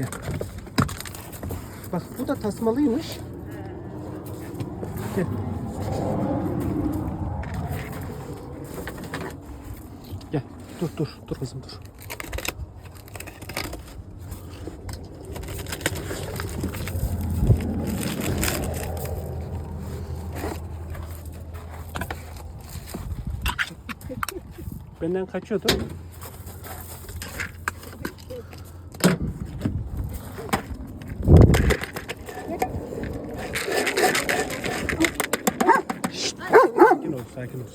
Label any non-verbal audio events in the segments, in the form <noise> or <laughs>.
Gel. Bak bu da tasmalıymış. Gel. Gel. Dur dur. Dur kızım dur. Benden kaçıyordu. Sakin ol.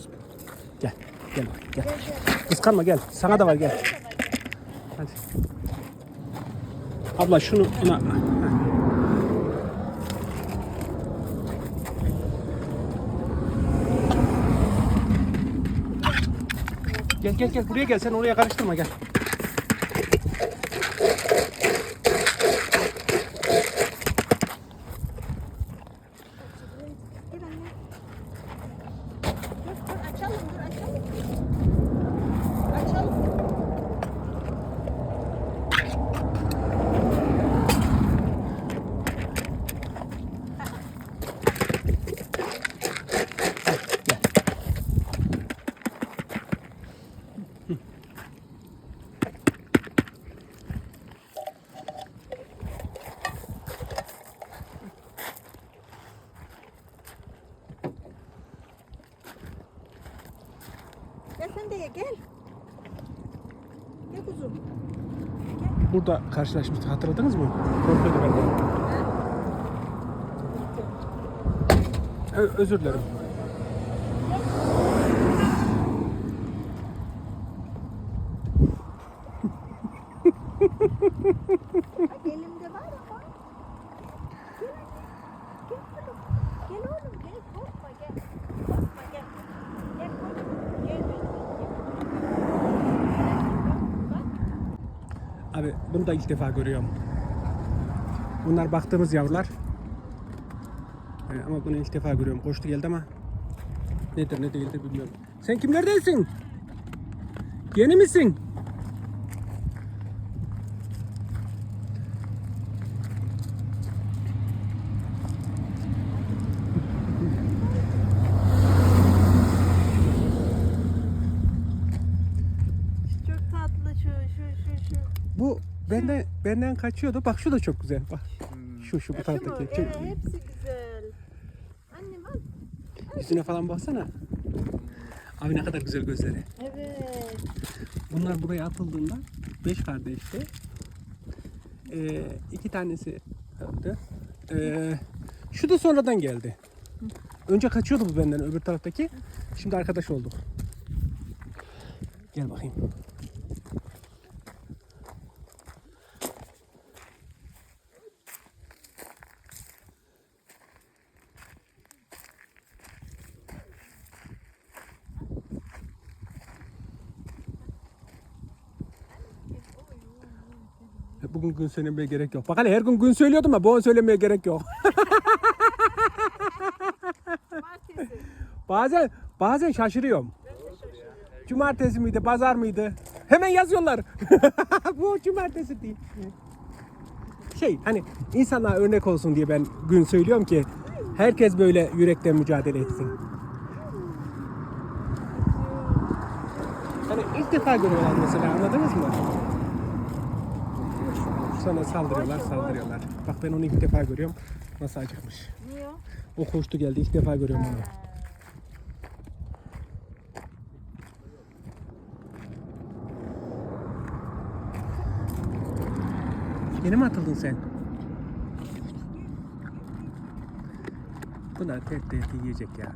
Gel, gel, gel. Kıskanma gel. Sana da var gel. Hadi. Abla şunu buna... Gel gel gel buraya gel sen oraya karıştırma gel. Gel sen de ye gel. Gel kuzum. Burada karşılaşmıştık hatırladınız mı? Korkuyordu benden. Ö- özür dilerim. Bak elimde var ama. Gel anne. Gel oğlum. Gel oğlum gel. Korkma gel. Korkma gel. Gel oğlum. Gel benim. Gel. Bak. Abi bunu da ilk defa görüyorum. Bunlar baktığımız yavrular. Ee, ama bunu ilk defa görüyorum. Koştu geldi ama nedir ne değildir bilmiyorum. Sen kimlerdensin? Yeni misin? Çok tatlı şu şu şu şu. Bu benden benden kaçıyordu. Bak şu da çok güzel. Bak. Şu şu bu Şu mu? taraftaki. Ee, Çok- hepsi güzel. Annem al. Yüzüne falan baksana. Abi ne kadar güzel gözleri. Evet. Bunlar buraya atıldığında beş kardeşti. Ee, iki tanesi öldü. Ee, şu da sonradan geldi. Önce kaçıyordu bu benden öbür taraftaki. Şimdi arkadaş olduk. Gel bakayım. Bugün gün söylemeye gerek yok. Bak her gün gün söylüyordum ama bugün söylemeye gerek yok. Bazen bazen şaşırıyorum. Cumartesi miydi, pazar mıydı? Hemen yazıyorlar. <laughs> Bu cumartesi değil. Şey hani insanlara örnek olsun diye ben gün söylüyorum ki herkes böyle yürekten mücadele etsin. Hani ilk defa görüyorlar mesela anladınız mı? Sonra saldırıyorlar, saldırıyorlar. Bak ben onu ilk defa görüyorum. Nasıl acıkmış. Niye o? O koştu geldi. ilk defa görüyorum onu. Yeni mi atıldın sen? Bunlar tek tek yiyecek ya.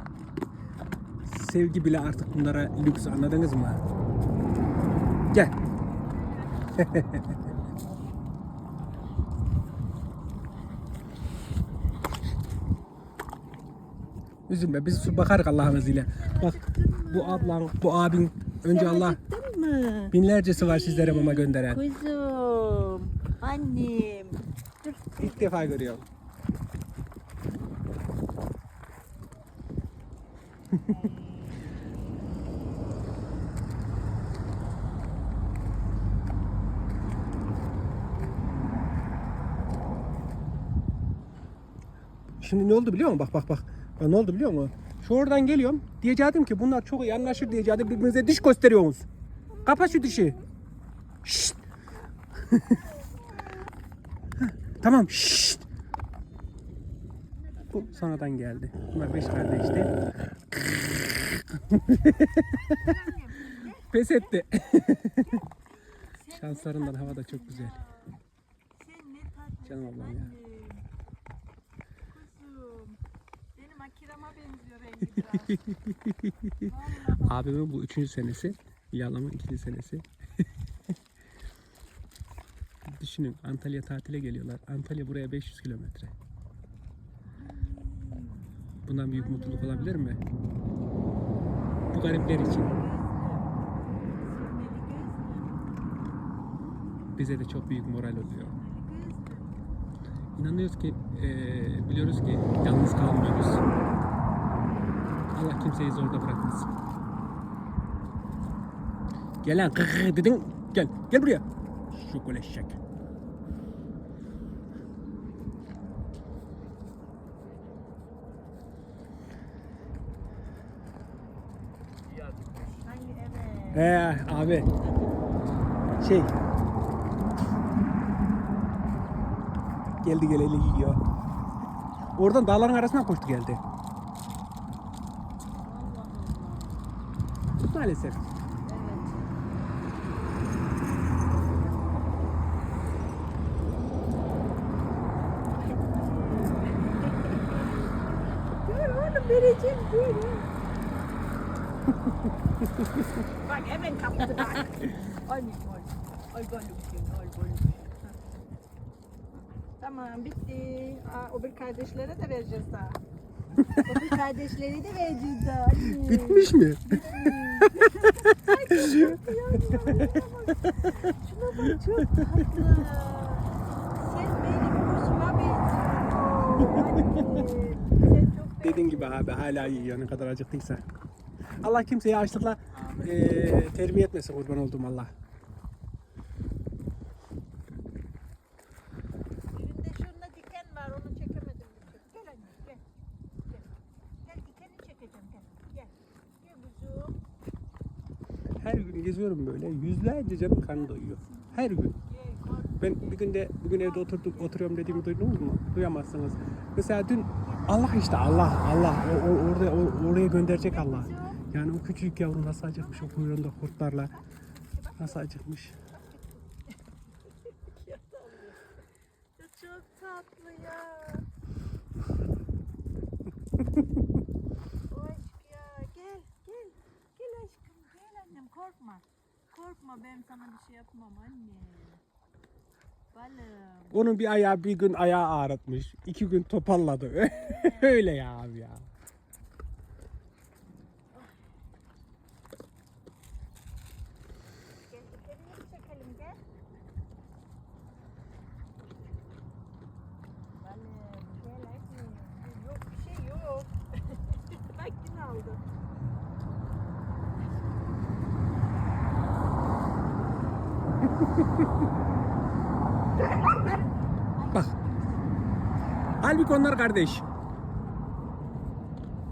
Sevgi bile artık bunlara lüks anladınız mı? Gel. <laughs> Üzülme biz bakarız Allah'ın izniyle. Bak bu ablan, bu abin önce Sen Allah mı? binlercesi var sizlere mama gönderen. Kuzum, annem. Dur. İlk defa görüyorum. <laughs> Şimdi ne oldu biliyor musun? Bak bak bak. Ya ne oldu biliyor musun? Şu oradan geliyorum. Diyecektim ki bunlar çok iyi anlaşır diyecektim. Birbirinize diş gösteriyorsunuz. Kapa şu dişi. Şşt. <laughs> tamam. Şşt. Bu sonradan geldi. Bunlar beş kardeşti. <laughs> Pes etti. <laughs> Şanslarından hava da çok güzel. Canım ablam ya. Kuzum. Akira'ma benziyor rengi biraz. <laughs> Abimin bu üçüncü senesi. Yalamın ikinci senesi. <laughs> Düşünün Antalya tatile geliyorlar. Antalya buraya 500 kilometre. Bundan büyük mutluluk olabilir mi? Bu garipler için. Bize de çok büyük moral oluyor. İnanıyoruz ki, eee, biliyoruz ki yalnız kalmıyoruz. Allah kimseyi zorda bırakmasın. Gel lan kıkı dedin. Gel. Gel buraya. Şokol eşek. Ee abi. Şey. Geldi geleli yiyor. Oradan dağların arasından koştu geldi. Maalesef. Vereceğim dur. bak hemen kaptı bak. Ay golümsün. Tamam bitti. Aa, o bir kardeşlere de vereceğiz daha. Bir kardeşleri de. Anne. Bitmiş mi? Ay çok tatlı ya. Şuna bak çok tatlı. Sen benim kuzuma benziyorsun. Anne. Sen çok Dediğin gibi abi hala yiyor ne kadar acıktıysa. Allah kimseyi açlıkla eee terbiye etmesin kurban olduğum Allah. Birinde şurada diken var onu çekemedim. bir türlü. Gel anne gel. Gel, gel dikeni çekeceğim gel. Gel. Gel kuzum. Her gün geziyorum böyle yüzlerce canım karnı doyuyor. Her gün. Ben bir günde bugün evde oturduk oturuyorum dediğimi duydunuz mu? Duyamazsınız. Mesela dün Allah işte Allah Allah o, o- orada o- oraya gönderecek Allah. Yani o küçük yavru nasıl acıkmış o kuyruğunda kurtlarla nasıl acıkmış. Çok tatlı ya. o aşk ya. Gel gel. Gel aşkım gel annem korkma. Korkma ben sana bir şey yapmam anne. Balım. Onun bir ayağı bir gün ayağı ağrıtmış. iki gün topalladı. <laughs> Öyle ya abi ya. Gel dikenini bir çekelim gel. Balım gel anne. Yok bir şey yok. Bak yine aldı. Bak. Halbuki onlar kardeş.